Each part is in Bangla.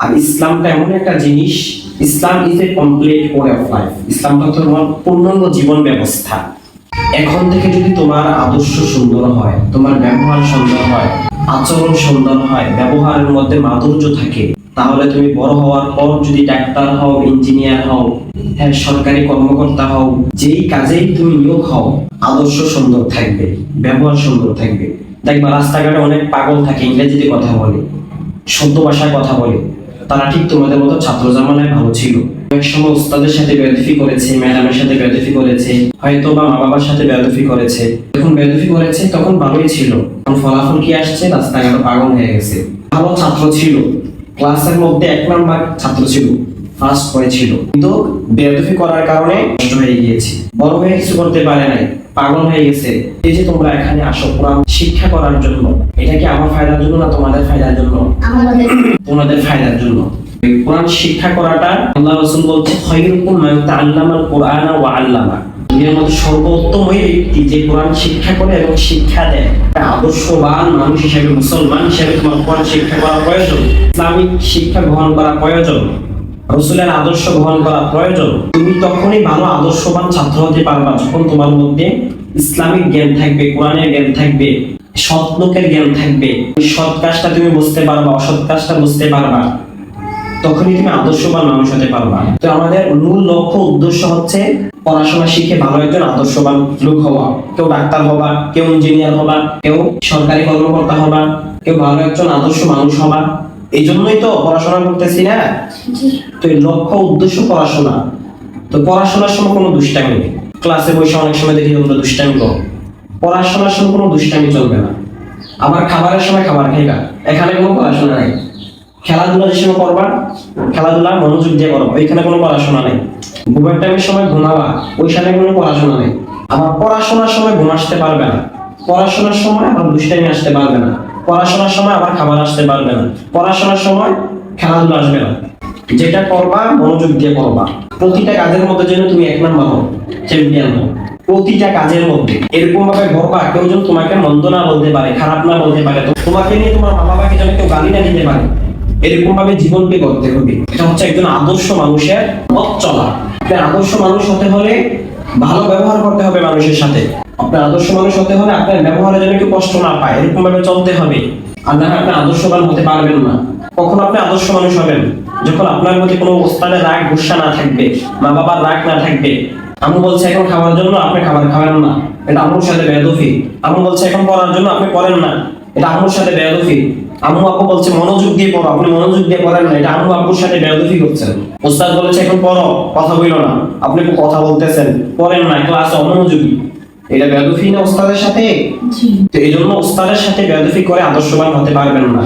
আর ইসলামটা এমন একটা জিনিস, Islam is a complete way of life ইসলামটা তোমার পূর্ণাঙ্গ জীবন ব্যবস্থা। এখন থেকে যদি তোমার আদর্শ সুন্দর হয়, তোমার ব্যবহার সুন্দর হয়, আচরণ সুন্দর হয়, ব্যবহারের মধ্যে মাধুর্য থাকে, তাহলে তুমি বড় হওয়ার পর যদি ডাক্তার হও ইঞ্জিনিয়ার হও হ্যাঁ সরকারি কর্মকর্তা হও, যেই কাজেই তুমি নিয়োগ হও, আদর্শ সুন্দর থাকবে, ব্যবহার সুন্দর থাকবে। দেখবা রাস্তাঘাটে অনেক পাগল থাকে, ইংরেজিতে কথা বলে শুদ্ধ ভাষায় কথা বলে। তারা ঠিক তোমাদের মতো ছাত্র জামানায় ভালো ছিল। এক সময় উস্তাদের সাথে বেদফি করেছে, ম্যাডামের সাথে বেদফি করেছে, হয়তো বা মা বাবার সাথে বেদফি করেছে। যখন বেদফি করেছে, তখন ভালোই ছিল। তখন ফলাফল কি আসছে? রাস্তাঘাটে পাগল হয়ে গেছে। ভালো ছাত্র ছিল। ক্লাসের মধ্যে এক নাম্বার ছাত্র ছিল। ফার্স্ট হয়েছিল কিন্তু বেদফি করার কারণে নষ্ট হয়ে গিয়েছে। বড় হয়ে কিছু করতে পারে নাই। পাগল হয়ে গেছে। এই যে তোমরা এখানে আসো কোরআন শিক্ষা করার জন্য। এটা কি আমার ফায়দার জন্য না তোমাদের ফায়দার জন্য? তোমাদের ফায়দার জন্য। কোরআন শিক্ষা করাটা আল্লাহ রাসূল বলছে মান তাআল্লামাল কোরআনা ওয়া আল্লামা। দুনিয়ার মধ্যে সর্বোত্তম ওই ব্যক্তি যে কোরআন শিক্ষা করে এবং শিক্ষা দেয়। আদর্শবান মানুষ হিসেবে মুসলমান হিসেবে তোমার কোরআন শিক্ষা করা প্রয়োজন। ইসলামিক শিক্ষা গ্রহণ করা প্রয়োজন। রসুলের আদর্শ গ্রহণ করা প্রয়োজন। তুমি তখনই ভালো, আদর্শবান ছাত্র হতে পারবা যখন তোমার মধ্যে ইসলামিক জ্ঞান থাকবে, কোরআনের জ্ঞান থাকবে, সৎ লোকের জ্ঞান থাকবে। সৎ কাজটা তুমি বুঝতে পারবা, অসৎ কাজটা বুঝতে পারবা। তখনই তুমি আদর্শবান মানুষ হতে পারবা। তো আমাদের মূল লক্ষ্য, উদ্দেশ্য হচ্ছে পড়াশোনা শিখে ভালো একজন আদর্শবান লোক হওয়া। কেউ ডাক্তার হবা, কেউ ইঞ্জিনিয়ার হবা, কেউ সরকারি কর্মকর্তা হবা, কেউ ভালো একজন আদর্শ মানুষ হবা। এই জন্যই তো পড়াশোনা করতেছি না। তো লক্ষ্য উদ্দেশ্য পড়াশোনা। তো পড়াশোনার সময় কোনো দুষ্টামি নেই। ক্লাসে বসে অনেক সময় দেখি তোমরা দুষ্টামি করো। পড়াশোনার সময় কোনো দুষ্টামি চলবে না। আবার খাবারের সময় খাবার খাইবা। এখানে কোনো পড়াশোনা নেই। খেলাধুলা যে সময় করবা খেলাধুলা মনোযোগ দিয়ে করবা ওইখানে কোনো পড়াশোনা নেই। ঘুমের টাইমের সময় ঘুমাবা ওইখানে কোনো পড়াশোনা নেই। আবার পড়াশোনার সময় ঘুম আসতে পারবে না। পড়াশোনার সময় আবার দুষ্টামি আসতে পারবে না। পড়াশোনার সময় আবার খাবার আসতে পারবে না। পড়াশোনার সময় খেলাধুলা আসবে না। যেটা করবা, মনোযোগ দিয়ে করবা। প্রতিটা কাজের মধ্যে যেন তুমি এক নাম্বার হও চ্যাম্পিয়ন হও। প্রতিটা কাজের মধ্যে। এরকম ভাবে ঘরবা কেউ যেন তোমাকে মন্দ না বলতে পারে, খারাপ না বলতে পারে। তোমাকে নিয়ে তোমার মা বাবাকে যেন কেউ গালি না দিতে পারে। এরকম ভাবে জীবনকে করতে হবে। এটা হচ্ছে একজন আদর্শ মানুষের পথ চলা। আদর্শ মানুষ হতে হলে ভালো ব্যবহার করতে হবে মানুষের সাথে। আপনার আদর্শ মানুষ হতে হলে আপনার ব্যবহারে যেন কেউ কষ্ট না পায়, এরকম ভাবে চলতে হবে। আর না আপনি আদর্শবান হতে পারবেন না। কখন আপনি আদর্শ মানুষ হবেন, যখন আপনার মধ্যে কোনো ওস্তাদের রাগ, গুসা না থাকবে, মা বাবার রাগ না থাকবে। আমি বলছে, এখন খাওয়ার জন্য আপনি খাবার খাবেন না। এটা আমার সাথে বেয়াদফি আমি বলছে, এখন পড়ার জন্য আপনি পড়েন না। এটা আমার সাথে বেয়াদফি আম্মু আপু বলছে মনোযোগ দিয়ে পড়ো আপনি মনোযোগ দিয়ে পড়েন না এটা আম্মু আপুর সাথে বেয়াদফি করছেন। ওস্তাদ বলেছে এখন পড়ো কথা বইলো না আপনি কথা বলতেছেন পড়েন না ক্লাসে অমনোযোগী এটা বেয়াদফি না ওস্তাদের সাথে? জি। তো এই জন্য ওস্তাদের সাথে বেয়াদফি করে আদর্শবান হতে পারবেন না।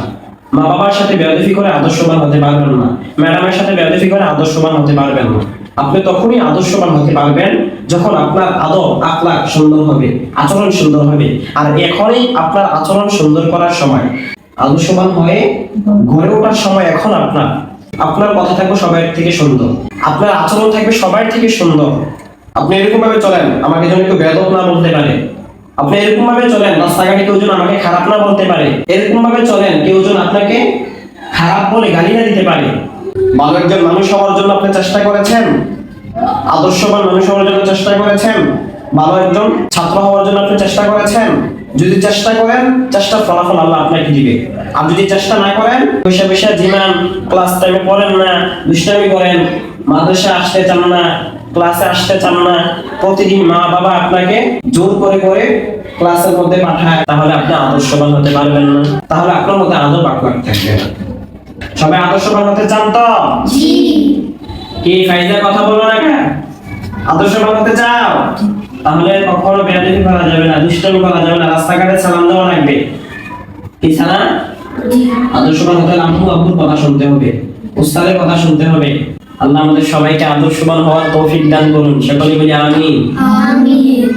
মা বাবার সাথে বেয়াদফি করে আদর্শবান হতে পারবেন না। ম্যাডামের সাথে বেয়াদফি করে আদর্শবান হতে পারবেন না। আপনি তখনই আদর্শবান হতে পারবেন যখন আপনার আদব আখলাক সুন্দর হবে আচরণ সুন্দর হবে। আর এখনই আপনার আচরণ সুন্দর করার সময়। আদর্শবান হয়ে গড়ে ওঠার সময় এখন আপনার। আপনার কথা থাকবে সবার থেকে সুন্দর। আপনার আচরণ থাকবে সবার থেকে সুন্দর। আপনি এরকম ভাবে চলেন আমাকে যেন কেউ বেদক না বলতে পারে। আপনি এরকম ভাবে চলেন রাস্তাঘাটে কেউ যেন আমাকে খারাপ না বলতে পারে। এরকম ভাবে চলেন কেউ যেন আপনাকে খারাপ বলে গালি না দিতে পারে। ভালো একজন মানুষ হওয়ার জন্য আপনি চেষ্টা করেছেন? আদর্শবান মানুষ হওয়ার জন্য চেষ্টা করেছেন? ভালো একজন ছাত্র হওয়ার জন্য আপনি চেষ্টা করেছেন? যদি চেষ্টা করেন চেষ্টার ফলাফল আল্লাহ আপনাকে দিবে। আর যদি চেষ্টা না করেন পয়সা পয়সা জিমান ক্লাস টাইমে পড়েন না দুষ্টামি করেন মাদ্রাসা আসতে চান না ক্লাসে আসতে চান না প্রতিদিন মা বাবা আপনাকে জোর করে করে ক্লাসের মধ্যে পাঠায় তাহলে আপনি আদর্শবান হতে পারবেন না। তাহলে আপনার মধ্যে আদব আকলাক থাকবে। না সবাই আদর্শবান হতে চান তো? কি ফাইদার কথা বলো না কেন? আদর্শবান হতে চাও? তাহলে কখনো বেয়াদবি করা যাবে না, দুষ্টামি করা যাবে না, রাস্তাঘাটে সালাম দেওয়া লাগবে। জি আদর্শবান হতে আম্মু আব্বুর কথা শুনতে হবে, উস্তাদের কথা শুনতে হবে। আল্লাহ আমাদের সবাইকে আদর্শবান হওয়ার তৌফিক দান করুন। সকলে বলি আমিন। আমিন।